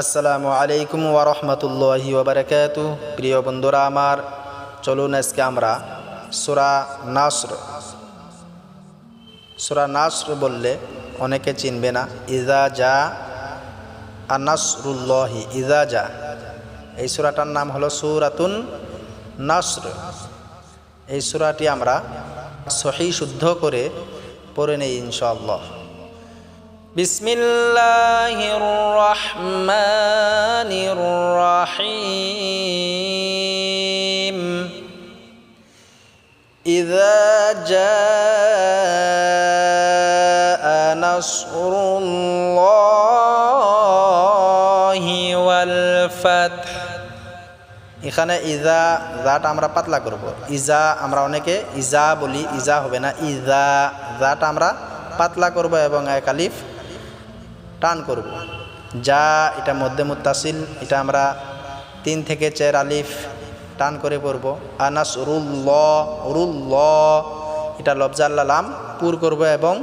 আসসালামু আলাইকুম ওরহমতুল্লাহি ওবরাকাত প্রিয় বন্ধুরা আমার, চলুন আজকে আমরা সুরা নাসর সুরা নাসর বললে অনেকে চিনবে না ইজা যা আনাসরুল্লাহি ইজা যা এই সুরাটার নাম হলো সুরাতুন নাসর। এই সুরাটি আমরা সহি শুদ্ধ করে পড়ে নেই ইনশাআল্লাহ। بسم الله الرحمن الرحيم إذا جاء نصر الله والفتح এখানে ইজা জাটা আমরা পাতলা করব ইজা আমরা অনেকে ইজা বলি ইজা হবে না ইজা জাটা আমরা পাতলা করব এবং এক আলিফ টান করব। যা এটা মধ্যে মুত্তাসিল, এটা আমরা তিন থেকে চার আলিফ টান করে পড়ব। আনাস রুল্ল রুল্ল এটা লফজাল্লা লাম পুর করব এবং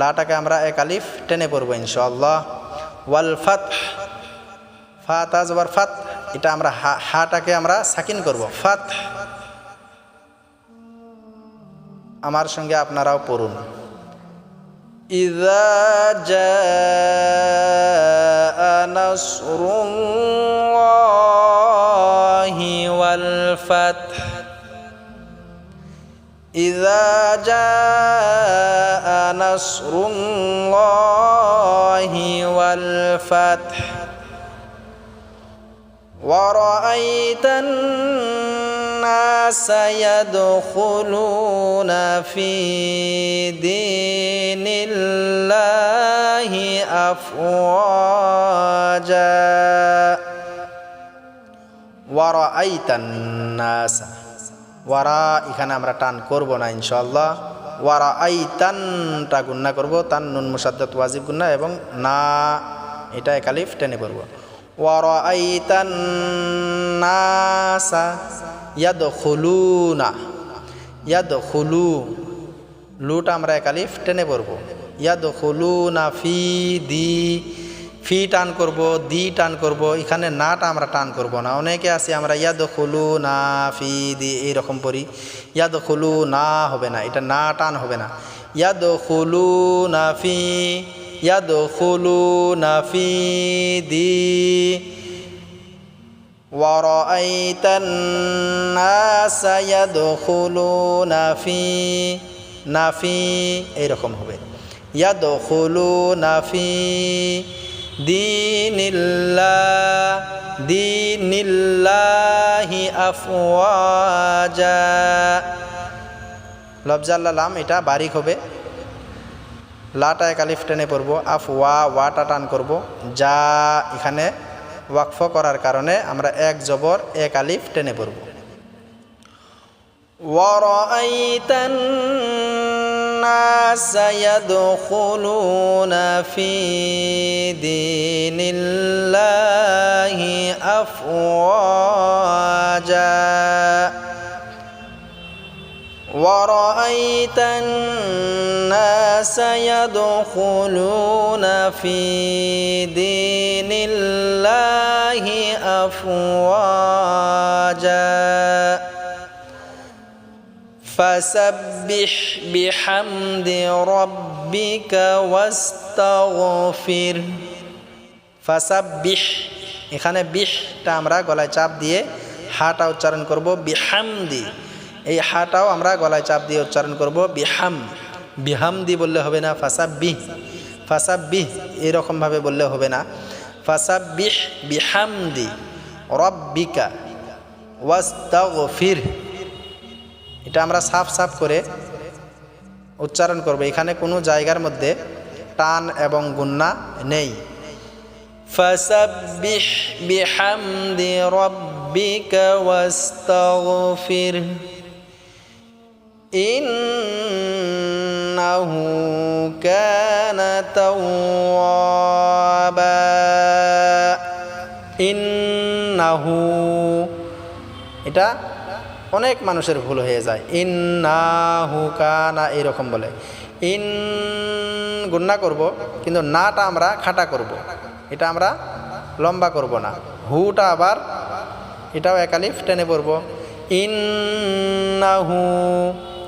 লাটাকে আমরা এক আলিফ টেনে পড়ব ইনশাআল্লাহ। ওয়াল ফাত ফাত আজ আজবার ফাত, এটা আমরা হা, হাটাকে আমরা সাকিন করব। ফাত, আমার সঙ্গে আপনারাও পড়ুন। إذا جاء نصر الله والفتح. إذا جاء نصر الله والفتح. ورأيت الناس يدخلون في دين الله أفواجا ورأيت الناس ওয়ারা এখানে আমরা টান করব না ইনশাল্লাহ ওয়ারা আই তানটা গুন্না করব তান নুন মুসাদ্দাত ওয়াজিব গুন্না এবং না এটা একালিফ টেনে পড়ব ওয়ারা আই তান্নাসা ইয়াদ খুলুনা ইয়াদ খুলু লুটা আমরা একালিফ টেনে পড়ব। ইয়াদ খুলুনা ফি দি, ফি টান করব, দি টান করব, এখানে নাটা আমরা টান করব না। অনেকে আছে, আমরা ইয়াদ খুলু না ফি দি এইরকম পড়ি। ইয়াদ খুলু না হবে না, এটা না টান হবে না। ইয়াদ খুলু না ফি ইয়াদ খুলু না ফি দি ورأيت الناس يدخلون في নাফি এইরকম হবে ইয়াদখুলুনা ফি দীনিল্লাহ দীনিল্লাহি আফওয়াজা লফজাল্লা লাম এটা বারিক হবে লাটা এক আলিফ টেনে পড়বো আফ ওয়া ওয়াটা টান করব যা এখানে ওয়াকফ করার কারণে আমরা এক জবর এক আলিফ টেনে পড়ব ورأيت الناس يدخلون في دين الله أفواجا ورأيت الناس يدخلون في دين الله أفواجا فسبح بحمد ربك واستغفر ফাসাব্বিহ এখানে বিহটা আমরা গলায় চাপ দিয়ে হাটা উচ্চারণ করব বিহামদি এই হাটাও আমরা গলায় চাপ দিয়ে উচ্চারণ করব বিহাম বিহামদি বললে হবে না ফাসাব্বিহ ফাসাব্বিহ এরকমভাবে বললে হবে না ফাসাব্বিহ বিহামদি রব্বিকা ওয়াস্তাগফির এটা আমরা সাফ সাফ করে উচ্চারণ করব এখানে কোনো জায়গার মধ্যে টান এবং গুন্না নেই فسبح بحمد ربك واستغفر إنه كان توابا ইন্নাহু। এটা অনেক মানুষের ভুল হয়ে যায়। ইন্নাহু কানা, এরকম বলে। ইন গুন্না করব, কিন্তু নাটা আমরা খাটা করব। এটা আমরা লম্বা করব না। হুটা আবার এটাও একালিফ টেনে পড়ব। ইন্নাহু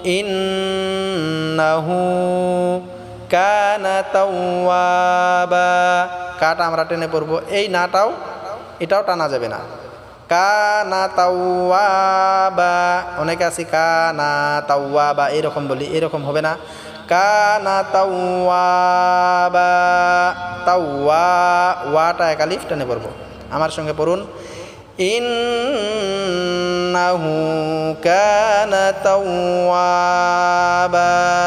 ইন্নাহু কানা তাওয়াবা। কাটা আমরা টেনে পড়ব। এই নাটাও, এটাও টানা যাবে না। কানা তাওয়াবা, অনেকে আছে, কানা তাওয়াবা, এরকম বলি, এরকম হবে না। কানা তাওয়াবা তাওয়া ওয়াটা একালিফ টেনে পড়ব। আমার সঙ্গে পড়ুন। ইন্নাহু কানা তাওয়াবা।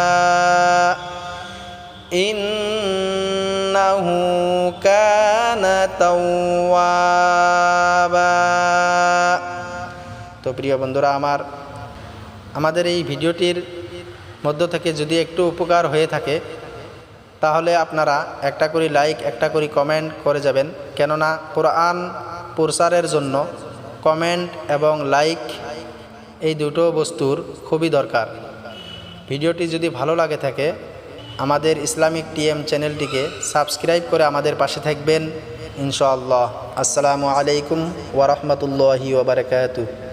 তো প্রিয় বন্ধুরা, আমার, আমাদের এই ভিডিওটির মধ্য থেকে যদি একটু উপকার হয়ে থাকে, তাহলে আপনারা একটা করে লাইক, একটা করে কমেন্ট করে যাবেন। কেননা কোরআন প্রসারের জন্য কমেন্ট এবং লাইক এই দুটো বস্তুর খুবই দরকার। ভিডিওটি যদি ভালো লাগে থাকে, আমাদের ইসলামিক টিএম চ্যানেলটিকে সাবস্ক্রাইব করে আমাদের পাশে থাকবেন। ইনশাআল্লাহ। আসসালামু আলাইকুম ওরহমতুল্লাহি ওবরাকাতু